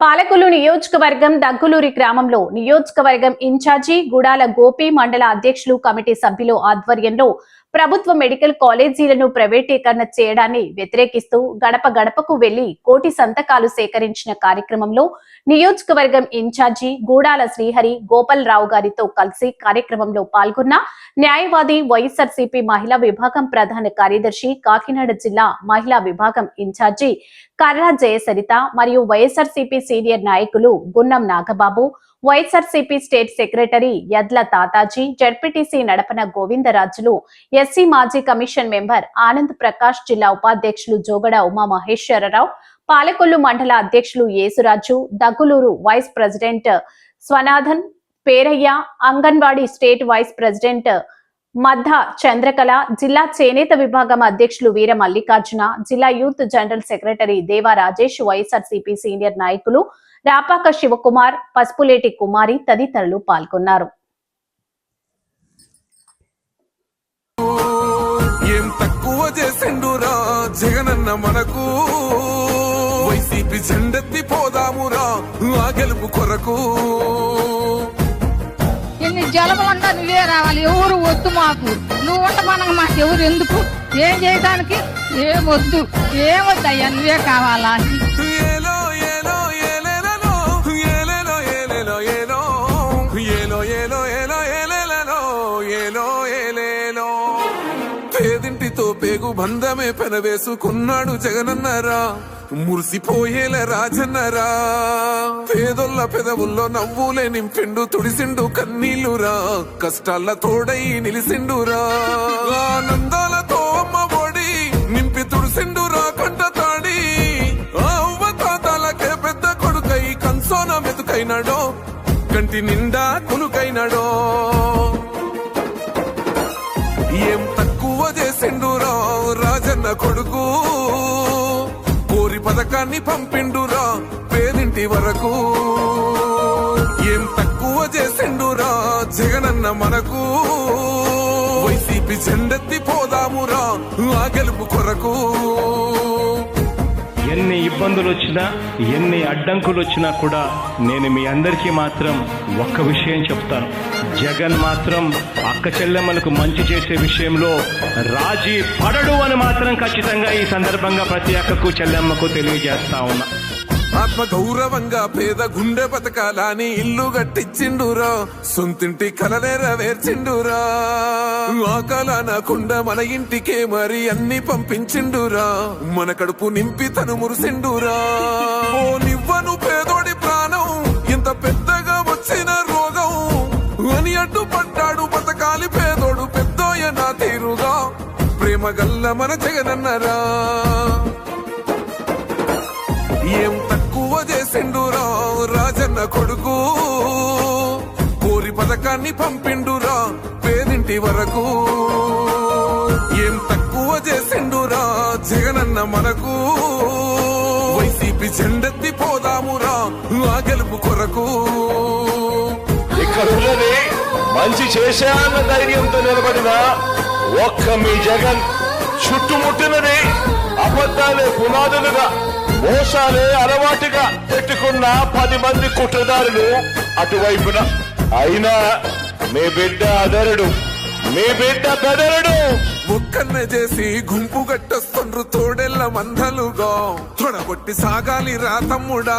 పాలకులు నియోజకవర్గం దగ్గులూరి గ్రామంలో నియోజకవర్గం ఇన్ఛార్జి గుడాల గోపి మండల అధ్యక్షులు కమిటీ సభ్యులు ఆధ్వర్యంలో ప్రభుత్వ మెడికల్ కాలేజీలను ప్రైవేటీకరణ చేయడాన్ని వ్యతిరేకిస్తూ గడప గడపకు వెళ్ళి కోటి సంతకాలు సేకరించిన కార్యక్రమంలో నియోజకవర్గం ఇన్ఛార్జి గూడాల శ్రీహరి గోపాల్ రావు గారితో కలిసి కార్యక్రమంలో పాల్గొన్న న్యాయవాది వైఎస్ఆర్సీపీ మహిళా విభాగం ప్రధాన కార్యదర్శి కాకినాడ జిల్లా మహిళా విభాగం ఇన్ఛార్జి కర్రా జయసరిత మరియు వైఎస్ఆర్సీపీ సీనియర్ నాయకులు Gunnam Nagababu YSRCP state secretary Yadla Tatajee ZPTC Nadapana Govindarajulu SC మాజీ కమిషన్ మెంబర్ ఆనంద్ ప్రకాష్ జిల్లా ఉపాధ్యక్షులు జోగడ ఉమా మహేశ్వరరావు పాలకొల్లు మండల అధ్యక్షులు Yesuraju Daggaluru vice president Swanathan Perayya anganwadi state vice president మధ్య చంద్రకళ జిల్లా చేనేత విభాగం అధ్యక్షులు వీర మల్లికార్జున జిల్లా యూత్ జనరల్ సెక్రటరీ దేవా రాజేష్ వైఎస్ఆర్సీపీ సీనియర్ నాయకులు రాపాక శివకుమార్ పసుపులేటి కుమారి తదితరులు పాల్గొన్నారు. ఏం తక్కువ చేసిండురా జగనన్న మనకు? వైసీపీ జెండెత్తి పోదామురా ఆ గెలుపు కొరకు. నీ జలములంటా నువ్వే రావాలి. ఎవరు వద్దు మాకు. నువ్వు ఉండమనగా మాకు ఎవరు ఎందుకు? ఏం చేయడానికి ఏం వద్దు. ఏం వద్దు అయ్యా నువ్వే కావాలా? ఏలో ఏలో పేదింటితో పేగు బంధమే పెనవేసుకున్నాడు జగనన్నరా. మురిసిపోయేల రాజన్నరా. పేదొల్ల పెదవుల్లో నవ్వులే నింపిండు తుడిసిండు కన్నీళ్ళురా కష్టాల తోడై నిలిసిండురా. ఆనందాలతో అమ్మ ఒడి నింపి తుడిసిండురా కంట తాడి. ఆ అవ్వ తాతాలకే పెద్ద కొడుకై కన్సోన మెతుకైనాడో కంటి నిండా కునుకైనాడో ఏం తక్కువ చేసిండురా రాజన్న కొడుకు? పథకాన్ని పంపిండురా. పేదింటి వరకు ఏం తక్కువ చేసిండురా. జగనన్న మనకు వైసీపీ చెండెత్తి పోదామురా. ఆ గెలుపు కొరకు ఎన్ని ఇబ్బందులు వచ్చినా ఎన్ని అడ్డంకులు వచ్చినా కూడా నేను మీ అందరికీ మాత్రం ఒక్క విషయం చెప్తాను. జగన్ మాత్రం అక్క చెల్లెమ్మలకు మంచి చేసే విషయంలో రాజీ పడడు అని మాత్రం ఖచ్చితంగా ఈ సందర్భంగా ప్రతి అక్కకు చెల్లెమ్మకు తెలియజేస్తా ఉన్నా. ఆత్మ గౌరవంగా పేద గుండె బతకాలని ఇల్లు కట్టించిండురా సొంతింటి కలనేరవేర్చిండురా ఆ కలనకుండా మన ఇంటికే మరి అన్ని పంపించిండురా. మన కడుపు నింపి తను మురిసిండురా. ఓ నివ్వను పేదోడి ప్రాణం మగల్ల మన జగనన్నరా. ఏం తక్కువ చేసిండురా రాజన్న కొడుకు? కోరి పథకాన్ని పంపిండురా పేదింటి వరకు. ఏం తక్కువ చేసిండురా జగనన్న మనకు? వైసీపీ జెండెత్తి పోదామురా ఆ గెలుపు కొరకు. ఇక్కడ మంచి చేశాన్న ధైర్యంతో నిలబడిన. ఒక్క మీ జగన్ చుట్టుముట్టినది అబద్ధాలే పునాదులుగా మోసాలే అలవాటుగా పెట్టుకున్న పది మంది కుట్రదారులు అటువైపున. అయినా మీ బిడ్డ అదరుడు మీ బిడ్డ బెదరుడు. ముక్కన్న చేసి గుంపు గట్టొస్తుండ్రు తోడెల్ల మందలుగా. తొడగొట్టి సాగాలి రా తమ్ముడా.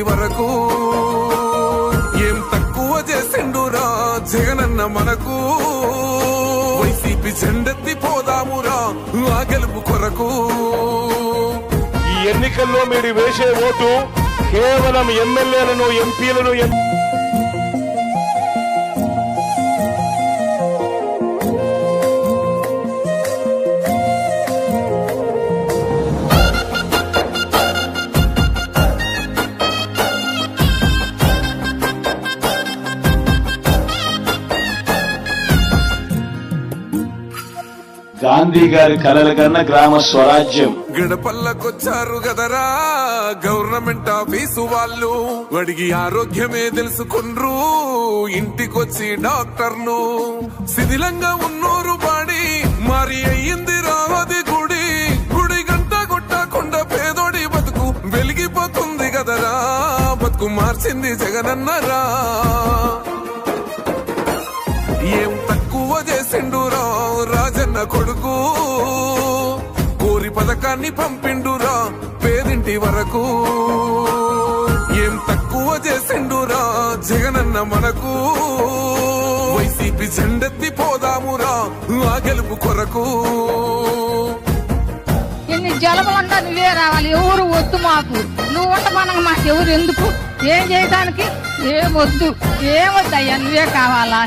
పేదింటి వరకు ఏం తక్కువ చేసిండురా జగనన్న మనకు? వైసీపీ జెండెత్తి పోదామురా ఆ గెలుపు కొరకు. ఈ ఎన్నికల్లో మీరు వేసే ఓటు కేవలం ఎమ్మెల్యేలను ఎంపీలను గాంధీ గారి కలల కన్నా గ్రామ స్వరాజ్యం. గడపల్లకొచ్చారు కదరా గవర్నమెంట్ ఆఫీసు వాళ్ళు. అడిగి ఆరోగ్యమే తెలుసుకుండ్రు ఇంటికొచ్చి డాక్టర్లు. శిథిలంగా ఉన్నోరు పాడి మరి అయ్యింది రావది గుడి. గుడి గంట కొట్టకుండా పేదోడి బతుకు వెలిగిపోతుంది కదరా బతుకు మార్చింది జగనన్నరా. ఏం తక్కువ చేసిండురా కొడుకు. కోరి పథకాన్ని పంపిండురా పేదింటి వరకు. ఏం తక్కువ చేసిండురా జగనన్న మనకు. వైసీపీ జెండెత్తి పోదామురా ఆ గెలుపు కొరకు. జలబలంతా నువ్వే రావాలి? ఎవరు వద్దు మాకు. నువ్వు ఉంట మాకు ఎవరు ఎందుకు? ఏం చేయడానికి ఏం వద్దు. ఏం వద్దయ్యా? నువ్వే కావాలా?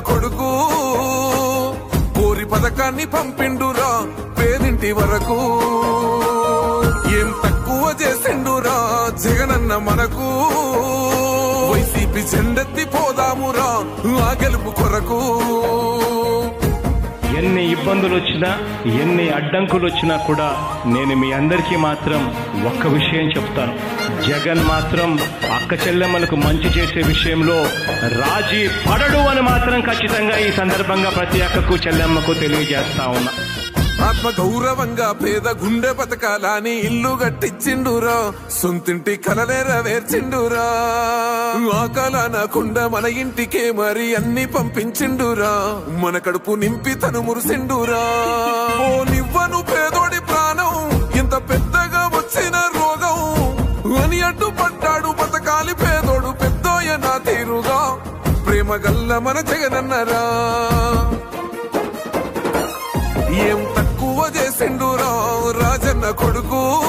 కొడుకు. కోరి పథకాన్ని పంపిండురా పేదింటి వరకు. ఏం తక్కువ చేసిండురా జగనన్న మనకు. వైసీపీ జెండెత్తి పోదామురా ఆ గెలుపు కొరకు. ఎన్ని ఇబ్బందులు వచ్చినా ఎన్ని అడ్డంకులు వచ్చినా కూడా నేను మీ అందరికీ మాత్రం ఒక్క విషయం చెప్తాను. జగన్ మాత్రం అక్క చెల్లెమ్మలకు మంచి చేసే విషయంలో రాజీ పడడు అని మాత్రం ఖచ్చితంగా ఈ సందర్భంగా ప్రతి అక్కకు చెల్లెమ్మకు తెలియజేస్తా ఉన్నా. ఆత్మ గౌరవంగా పేద గుండె బతకాలని ఇల్లు గట్టిచ్చిండురా సొంతింటి కలనేరవేర్చిండురా ఆకలనకుండా మన ఇంటికే మరి అన్ని పంపించిండురా మన కడుపు నింపి తను మురిసిండురా. ఓ నివ్వను పేదోడి ప్రాణం ఇంత పెద్దగా వచ్చిన అని అడ్డుపడ్డాడు బతకాలి పేదోడు పెద్దోయ నా తీరుగా. ప్రేమ గల్ల మన జగనన్నరా. ఏం తక్కువ చేసిండురా రాజన్న కొడుకు.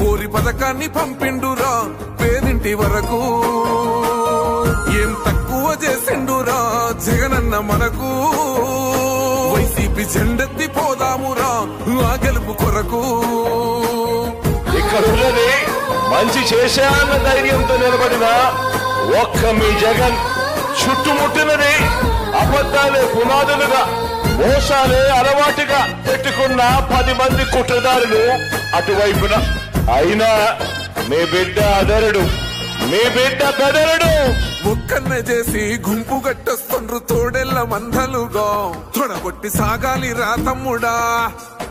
కోరి పథకాన్ని పంపిండురా పేదింటి వరకు. ఏం తక్కువ చేసిండురా జగనన్న మనకు. వైసీపీ జెండెత్తి పోదామురా ఆ గెలుపు కొరకు. మంచి చేశాన్న ధైర్యంతో నిలబడిన ఒక్క మీ జగన్ చుట్టుముట్టినది అబద్ధాలే పునాదులుగా మోసాలే అలవాటుగా పెట్టుకున్న పది మంది కుట్రదారులు అటువైపున. అయినా మీ బిడ్డ అదరుడు మీ బిడ్డ బెదరుడు. ముక్కన్న చేసి గుంపు గట్టొస్తుండ్రు తోడెల్ల మందలుగా. తొడగొట్టి సాగాలి రా తమ్ముడా.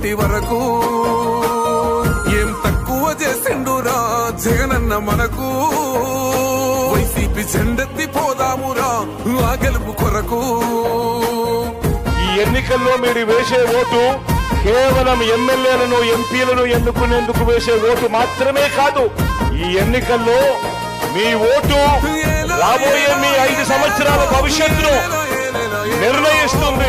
పేదింటి వరకు ఏం తక్కువ చేసిండురా జగనన్న మనకు? వైసీపీ జెండెత్తి పోదామురా ఆ గెలుపు కొరకు. ఈ ఎన్నికల్లో మీరు వేసే ఓటు కేవలం ఎమ్మెల్యేలను ఎంపీలను ఎన్నుకునేందుకు వేసే ఓటు మాత్రమే కాదు ఈ ఎన్నికల్లో మీ ఓటు రాబోయే మీ ఐదు సంవత్సరాల భవిష్యత్తును నిర్ణయిస్తుంది.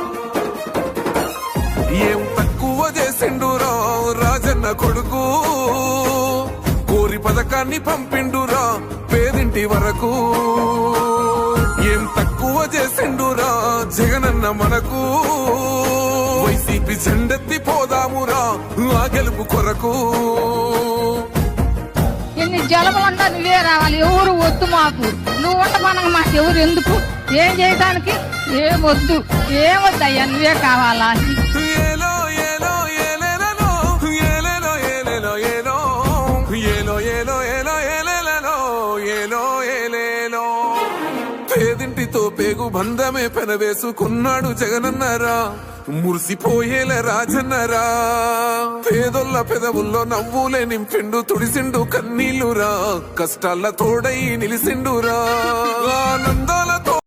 కొడుకు. కోరి పథకాన్ని పంపిండురా పేదింటి వరకు. ఏం తక్కువ చేసిండురా జగనన్న మనకు. వైసీపీ జెండెత్తి పోదామురా ఆ గెలుపు కొరకు. ఎన్ని జలములంటా నువ్వే రావాలి ఎవరు వద్దు మాకు. నువ్వు ఉంట మనకు మాకు ఎవరు ఎందుకు? ఏం చేయడానికి ఏం వద్దు ఏం వద్దయ్యా నువ్వే కావాలా? పేదింటితో పేగు బంధమే పెనవేసుకున్నాడు జగనన్నరా. మురిసిపోయేల రాజన్నరా. పేదొల్ల పెదవుల్లో నవ్వులే నింపిండు తుడిసిండు కన్నీళ్ళురా కష్టాల తోడై నిలిసిండురా. ఆనందాలతో